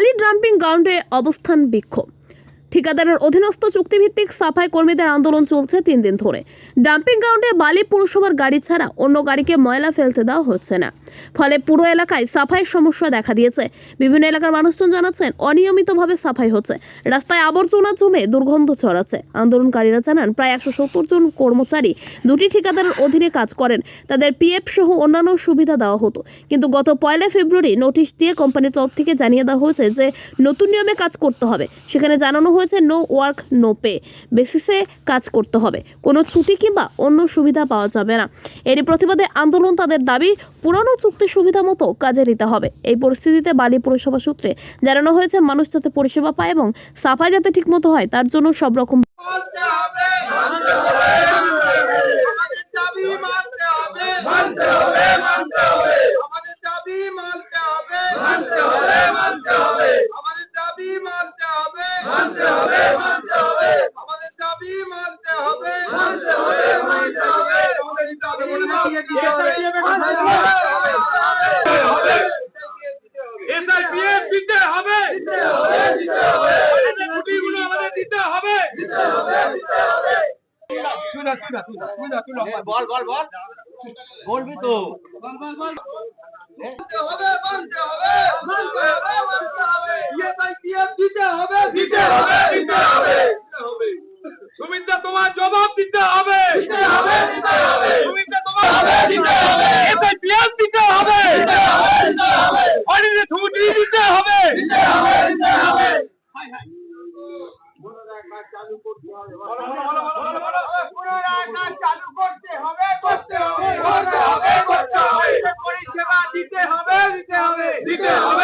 বালি ড্রাম্পিং গ্রাউন্ডে অবস্থান বিক্ষোভ। ঠিকাদারের অধীনস্থ চুক্তিভিত্তিক সাফাই কর্মীদের আন্দোলন চলছে তিন দিন ধরে। ডাম্পিং গ্রাউন্ডে বালি পুরসভার গাড়ি ছাড়া অন্য গাড়িকে ময়লা ফেলতে দেওয়া হচ্ছে না। ফলে পুরো এলাকায় সাফাইয়ের সমস্যা দেখা দিয়েছে। বিভিন্ন এলাকার মানুষজন জানাচ্ছেন, অনিয়মিতভাবে সাফাই হচ্ছে। রাস্তায় আবর্জনা জমে দুর্গন্ধ ছড়াচ্ছে। আন্দোলনকারীরা জানান, প্রায় একশো সত্তর জন কর্মচারী দুটি ঠিকাদারের অধীনে কাজ করেন। তাদের পিএফ সহ অন্যান্য সুবিধা দেওয়া হতো। কিন্তু গত পয়লা ফেব্রুয়ারি নোটিশ দিয়ে কোম্পানির তরফ থেকে জানিয়ে দেওয়া হয়েছে যে, নতুন নিয়মে কাজ করতে হবে। সেখানে জানানো হয়েছে নো ওয়ার্ক নো পে বেসিসে কাজ করতে হবে। কোনো ছুটি কিংবা অন্য সুবিধা পাওয়া যাবে না। এরই প্রতিবাদে আন্দোলন তাদের দাবি, পুরনো চুক্তি সুবিধা মতো কাজে নিতে হবে। এই পরিস্থিতিতে বালি পৌরসভা সূত্রে জানানো হয়েছে, মানুষ যাতে পরিষেবা পায় এবং সাফাই যাতে ঠিকমতো হয়, তার জন্য সব রকম মানতে হবে মানতে হবে আমাদের দাবি মানতে হবে মানতে হবে মানতে হবে আমাদের দাবি মানতে হবে মানতে হবে মানতে হবে আমাদের দাবি মানতে হবে মানতে হবে মানতে হবে আমাদের দাবি মানতে হবে মানতে হবে মানতে হবে আমাদের দাবি মানতে হবে মানতে হবে এসআইপিএফ দিতে হবে দিতে হবে আমাদের দিতে হবে। দিতে হবে দিতে হবে। বল বল বল। বলবি তো। মানতে হবে মানতে হবে মানতে হবে মানতে হবে। ইএসআইপিএফ দিতে হবে দিতে হবে দিতে হবে। সুমিত্রা তোমার জবাব দিতে হবে। দিতে হবে দিতে হবে সুমিত্রা তোমার হবে, দিতে হবে। এসআইপিএফ দিতে হবে দিতে হবে দিতে হবে অনিলে ছুটি দিতে হবে দিতে হবে দিতে হবে চালু করতে হবে করতে হবে করতে হবে করতে হবে পরিষেবা দিতে হবে দিতে হবে দিতে হবে।